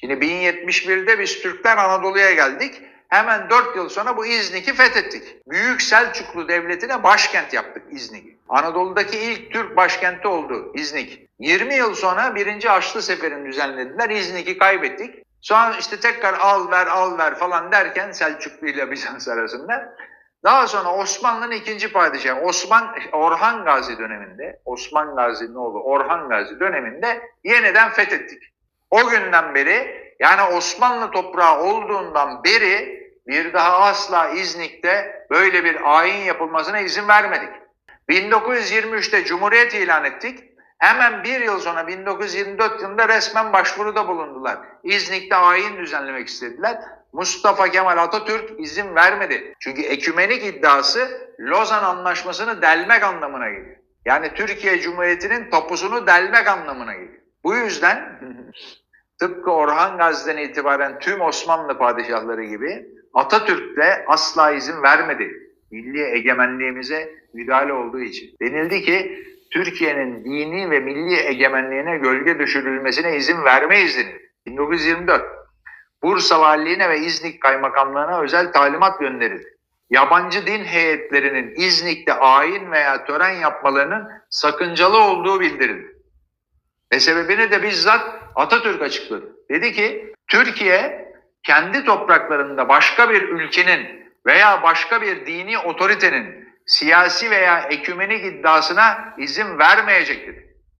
Şimdi 1071'de biz Türkler Anadolu'ya geldik. Hemen 4 yıl sonra bu İznik'i fethettik. Büyük Selçuklu Devleti'ne başkent yaptık İznik'i. Anadolu'daki ilk Türk başkenti oldu İznik. 20 yıl sonra 1. Haçlı Seferi'ni düzenlediler. İznik'i kaybettik. Sonra işte tekrar al ver al ver falan derken Selçuklu ile Bizans arasında daha sonra Osmanlı'nın ikinci padişahı Osman Orhan Gazi döneminde Osman Gazi'nin oğlu Orhan Gazi döneminde yeniden fethettik. O günden beri yani Osmanlı toprağı olduğundan beri bir daha asla İznik'te böyle bir ayin yapılmasına izin vermedik. 1923'te Cumhuriyet ilan ettik. Hemen bir yıl sonra 1924 yılında resmen başvuruda bulundular. İznik'te ayin düzenlemek istediler. Mustafa Kemal Atatürk izin vermedi. Çünkü ekümenik iddiası Lozan Anlaşması'nı delmek anlamına geliyor. Yani Türkiye Cumhuriyeti'nin topusunu delmek anlamına geliyor. Bu yüzden tıpkı Orhan Gazi'den itibaren tüm Osmanlı padişahları gibi Atatürk de asla izin vermedi. Milli egemenliğimize müdahale olduğu için. Denildi ki Türkiye'nin dini ve milli egemenliğine gölge düşürülmesine izin vermeyiz denildi. 1924. Bursa Valiliğine ve İznik Kaymakamlığına özel talimat gönderildi. Yabancı din heyetlerinin İznik'te ayin veya tören yapmalarının sakıncalı olduğu bildirildi. Ve sebebini de bizzat Atatürk açıkladı. Dedi ki Türkiye kendi topraklarında başka bir ülkenin veya başka bir dini otoritenin siyasi veya ekümenik iddiasına izin vermeyecektir.